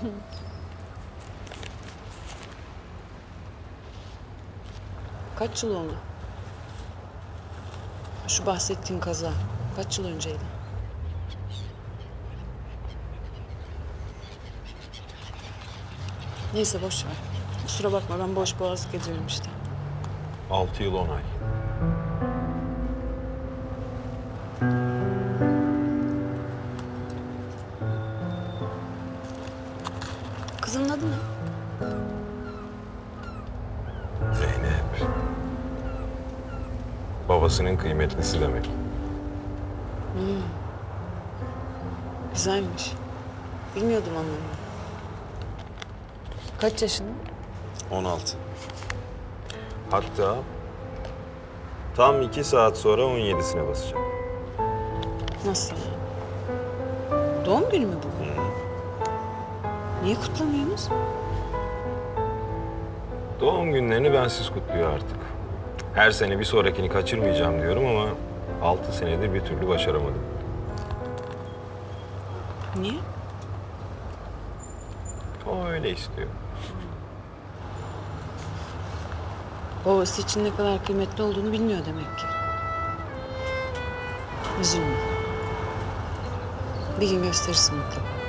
Kaç yıl oldu? Şu bahsettiğin kaza kaç yıl önceydi? Neyse boş ver. Kusura bakma ben boş boğazlık ediyorum işte. 6 yıl 10 ay. Babasının kıymetlisi demek. Güzelmiş. Bilmiyordum anlamını. Kaç yaşında? 16. Hatta tam 2 saat sonra 17'sine basacak. Nasıl? Doğum günü mü bugün? Niye kutlamıyorsunuz? Doğum günlerini bensiz kutluyor artık. Her sene bir sonrakini kaçırmayacağım diyorum ama 6 senedir bir türlü başaramadım. Niye? O öyle istiyor. Babası için ne kadar kıymetli olduğunu bilmiyor demek ki. Üzülme. Bir gün gösterirsin mutlaka.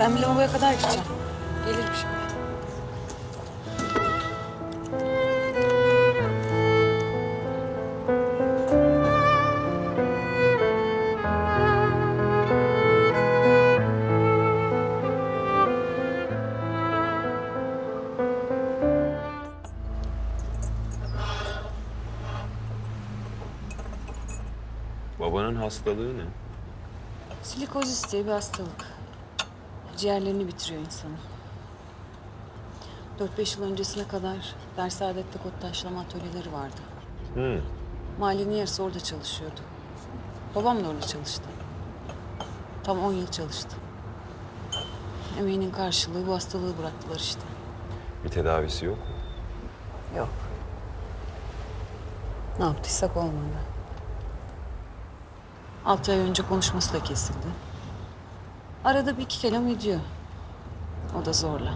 Ben bir lavaboya kadar gideceğim. Gelirim şimdi. Babanın hastalığı ne? Silikozis diye bir hastalık. Ciğerlerini bitiriyor insanı. 4-5 yıl öncesine kadar ders Saadet'te kod taşlama atölyeleri vardı. Hı. Mahallenin yarısı orada çalışıyordu. Babam da orada çalıştı. Tam 10 yıl çalıştı. Emeğinin karşılığı bu hastalığı bıraktılar işte. Bir tedavisi yok mu? Yok. Ne yaptıysak olmadı. Altı ay önce konuşması da kesildi. Arada bir iki kelam ediyor. O da zorla.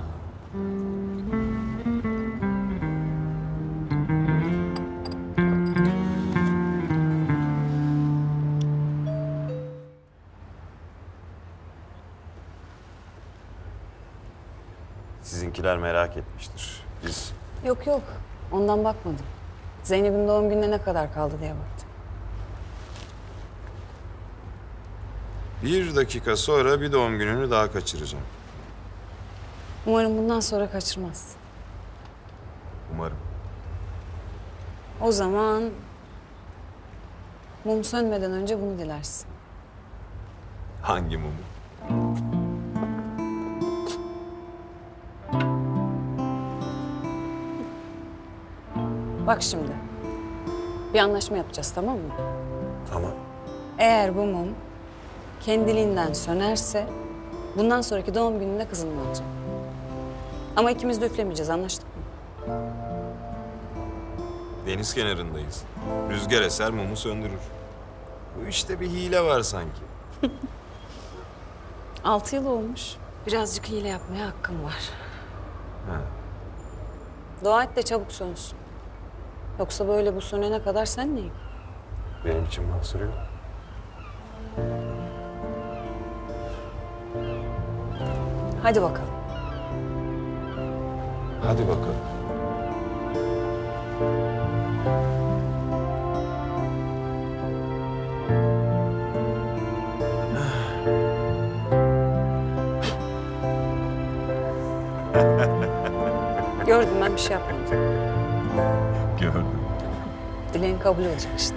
Sizinkiler merak etmiştir. Biz Yok yok. Ondan bakmadım. Zeynep'in doğum gününe ne kadar kaldı diye baktım. Bir dakika sonra bir doğum gününü daha kaçıracağım. Umarım bundan sonra kaçırmaz. Umarım. O zaman mum sönmeden önce bunu dilersin. Hangi mumu? Bak şimdi. Bir anlaşma yapacağız tamam mı? Tamam. Eğer bu mum kendiliğinden sönerse bundan sonraki doğum gününde kızını alacağım. Ama ikimiz de üflemeyeceğiz anlaştık mı? Deniz kenarındayız. Rüzgar eser mumu söndürür. Bu işte bir hile var sanki. Altı yıl olmuş. Birazcık hile yapmaya hakkım var. Ha. Dua et de çabuk sönsün. Yoksa böyle bu sönene kadar sen neyim? Benim için mahsur yok. Hadi bakalım. Hadi bakalım. Gördüm ben bir şey yapmadım. Gördüm. Dileğin kabul olacak işte.